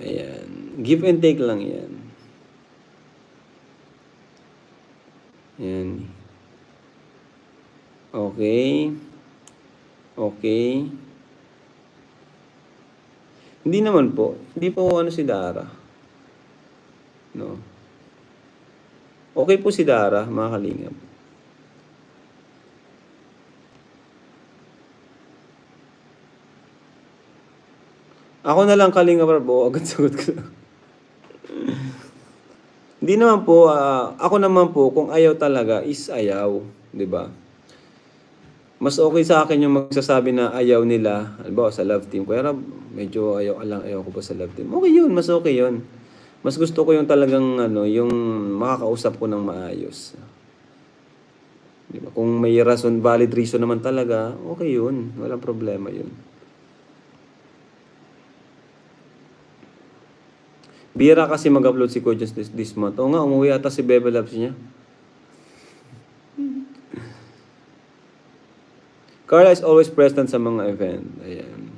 Ayan. Give and take lang yan. Ayan. Okay. Okay. Hindi naman po. Hindi po ano si Dara. No. Okay po si Dara, mga kalingap. Ako na lang kalingap po, agad sagot ko. Hindi naman po, ah, ako naman po, kung ayaw talaga, is ayaw. ba? Mas okay sa akin yung magsasabi na ayaw nila, halimbawa sa love team. Kaya Rab, medyo ayaw lang, ayaw ko pa sa love team. Okay yun, mas okay yun. Mas gusto ko yung talagang, ano, yung makakausap ko ng maayos. Di ba? Kung may rason, valid reason naman talaga, okay yun. Walang problema yun. Bira kasi mag-upload si Coach this, this month. Oo nga, umuwi ata si Bebe Labs niya. Carla is always present sa mga event. Ayan.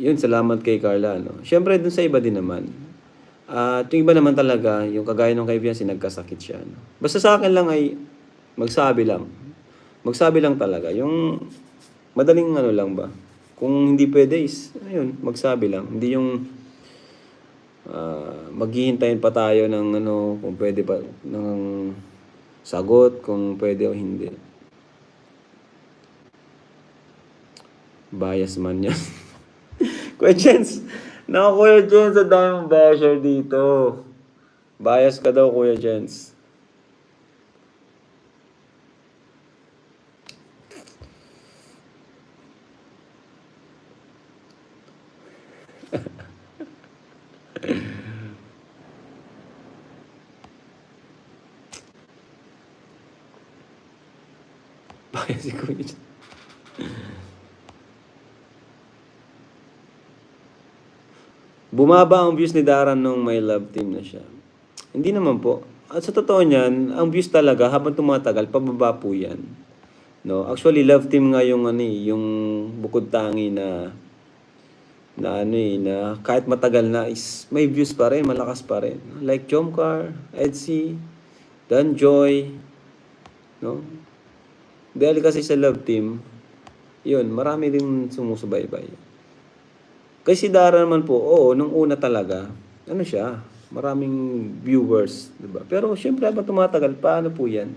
Yun, salamat kay Carla. No? Siyempre, dun sa iba din naman. At yung iba naman talaga, yung kagaya ng kaibigan, si nagkasakit siya. No? Basta sa akin lang ay magsabi lang. Magsabi lang talaga. Yung madaling ano lang ba? Kung hindi pwede is, ayun, magsabi lang. Hindi yung ah, maghihintayin pa tayo ng ano, kung pwede pa, ng sagot, kung pwede o hindi. Bias man yan. Kuya Jens, Naku, Kuya Jens, ang daming basher dito. Bias ka daw, Kuya Jens. Bias si Kuya. Bumaba ang views ni Daran nung may love team na siya. Hindi naman po. At sa totoo niyan, ang views talaga habang tumatagal, pababa po yan. No, actually love team nga yung ano eh, yung bukod tangi na na ano eh, na kahit matagal na is may views pa rin, malakas pa rin. Like Jomcar, Edsy, Danjoy, no? Dahil kasi sa love team, yun, marami rin sumusubaybay. Kasi si Dara naman po, oo, nung una talaga, ano siya, maraming viewers, di ba? Pero syempre, habang tumatagal, paano po yan?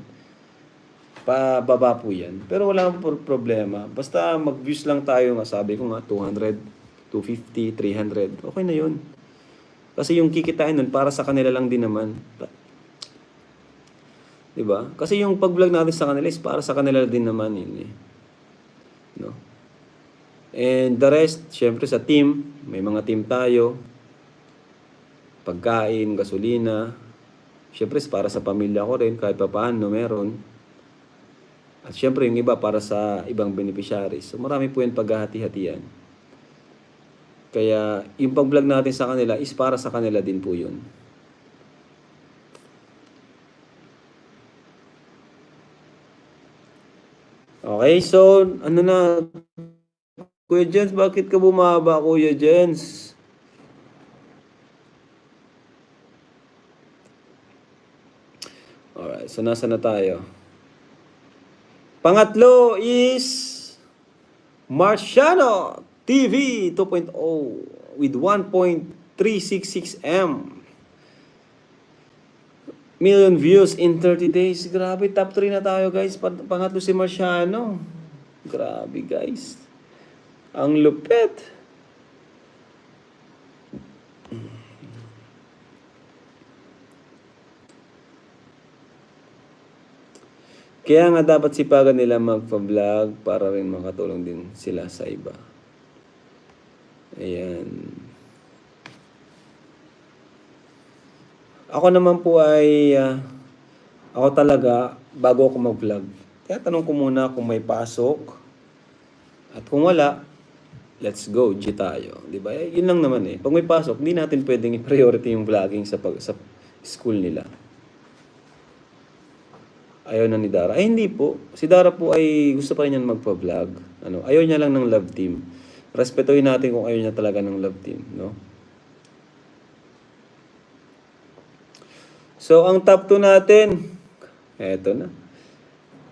Pababa po yan. Pero wala po problema. Basta mag-views lang tayo, nga sabi ko nga, 200, 250, 300, okay na yun. Kasi yung kikitain nun, para sa kanila lang din naman. Di ba? Kasi yung pag-vlog natin sa kanila is para sa kanila din naman yun eh. No? And the rest, syempre sa team, may mga team tayo. Pagkain, gasolina. Syempre para sa pamilya ko rin, kahit pa paano meron. At syempre yung iba para sa ibang beneficiaries. So marami po yan paghahati-hatian. Kaya yung pag-vlog natin sa kanila is para sa kanila din po yun. Okay, so ano na, Kuya Jens, bakit ka bumaba, Kuya Jens? Alright, so nasa na tayo? Pangatlo is Marciano TV 2.0 with 1.366 M. Million views in 30 days. Grabe, top 3 na tayo guys. Pang- Pangatlo si Marciano. Grabe guys. Ang lupit. Kaya nga dapat sipagan nila magpa-vlog para rin makatulong din sila sa iba. Ayan. Ako naman po ay, ah, ako talaga, bago ako mag-vlog, kaya tanong ko muna kung may pasok. At kung wala, let's go, G tayo. Di ba? Eh, yun lang naman eh. Pag may pasok, hindi natin pwedeng i-priority yung vlogging sa, pag, sa school nila. Ayaw na ni Dara. Ay, hindi po. Si Dara po ay gusto pa rin niyan magpa-vlog. Ano, ayaw niya lang ng love team. Respetuhin natin kung ayaw niya talaga ng love team, no? So, ang top 2 natin, eto na.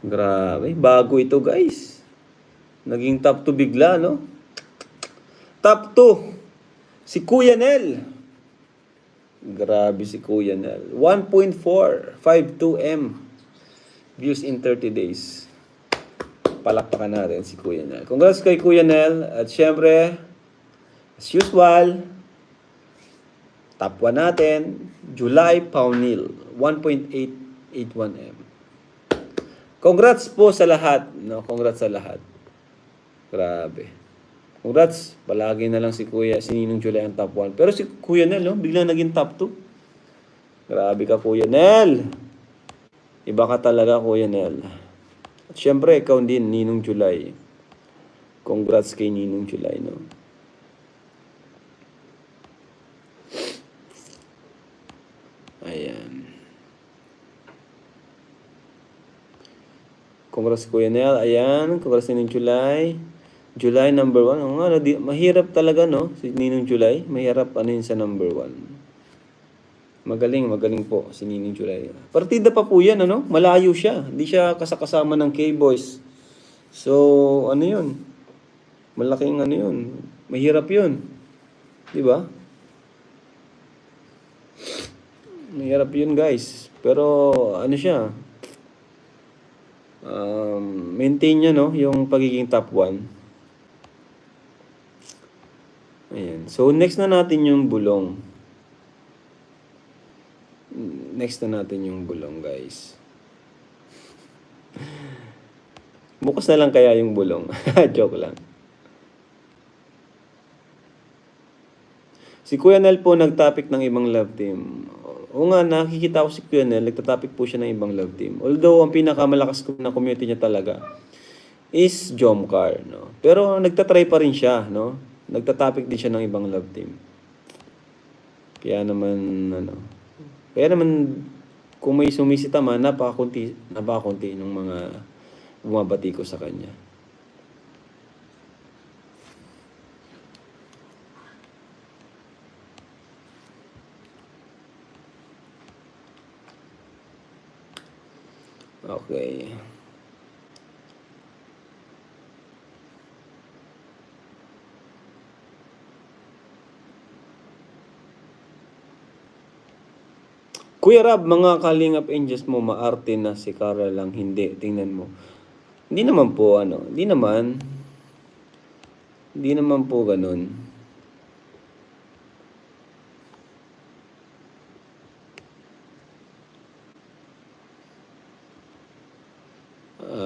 Grabe, bago ito guys. Naging top 2 bigla, no? Top 2, si Kuya Nel. Grabe si Kuya Nel. 1.452M views in 30 days. Palakpakan natin si Kuya Nel. Congrats kay Kuya Nel. At syempre, as usual, top 1 natin, July Paunil, 1.881M. Congrats po sa lahat. No? Congrats sa lahat. Grabe. Congrats. Palagi na lang si Kuya, si Ninong July ang top 1. Pero si Kuya Nel, no? biglang naging top 2. Grabe ka, Kuya Nel. Iba ka talaga, Kuya Nel. At syempre, ikaw din, Ninong July. Congrats kay Ninong July, no? Ayan. Congrats Kuya Nel. Ayan. Congrats Ninong July. July number one. Oo nga, di- mahirap talaga, no? Si Ninong July. Mahirap ano yun sa number one. Magaling, magaling po si Ninong July. Partida pa po yan, ano? Malayo siya. Hindi siya kasakasama ng K-Boys. So, ano yun? Malaking ano yun. Mahirap yun. Di ba? Mahirap yun, guys. Pero, ano siya? Um, maintain niya, no? Yung pagiging top 1. Ayan. So, next na natin yung bulong. Next na natin yung bulong, guys. Bukas na lang kaya yung bulong. Joke lang. Si Kuya Nel po nag-topic ng ibang love team. O nga, nakikita ko si Kuya Nel, nagtatopic po siya ng ibang love team. Although, ang pinakamalakas ko na community niya talaga is Jomcar, no? Pero nagtatry pa rin siya, no? Nagtatopic din siya ng ibang love team. Kaya naman, ano, kaya naman, kung may sumisita man, napakakunti, napakakunti ng mga bumabati ko sa kanya. Okay. Kuya Rab, mga kalingap angels mo, maarte na si Cara lang, hindi. Tingnan mo. Hindi naman po, ano, hindi naman. Hindi naman po ganun.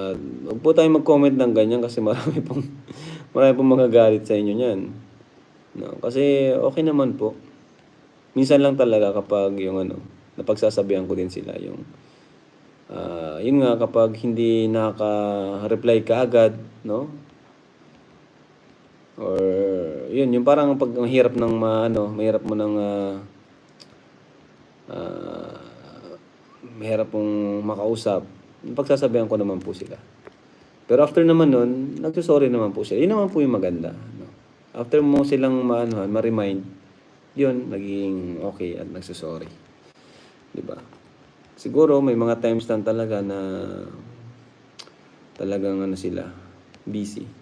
Uh, huwag po tayong mag-comment ng ganyan kasi marami pong marami pong mga galit sa inyo niyan. No, kasi okay naman po. Minsan lang talaga kapag yung ano, napagsasabihan ko din sila yung ah, yun nga kapag hindi naka-reply ka agad, no? Or yun, yung parang pag mahirap ng ma, ano, mahirap mo ng ah, ah, mahirap pong makausap, pagsasabihan ko naman po sila. Pero after naman nun, nagsusorry naman po sila. Yun naman po yung maganda. No? After mo silang maanohan, ma-remind, yun, naging okay at nagsusorry. Di ba? Siguro may mga times lang talaga na talagang ano sila, busy.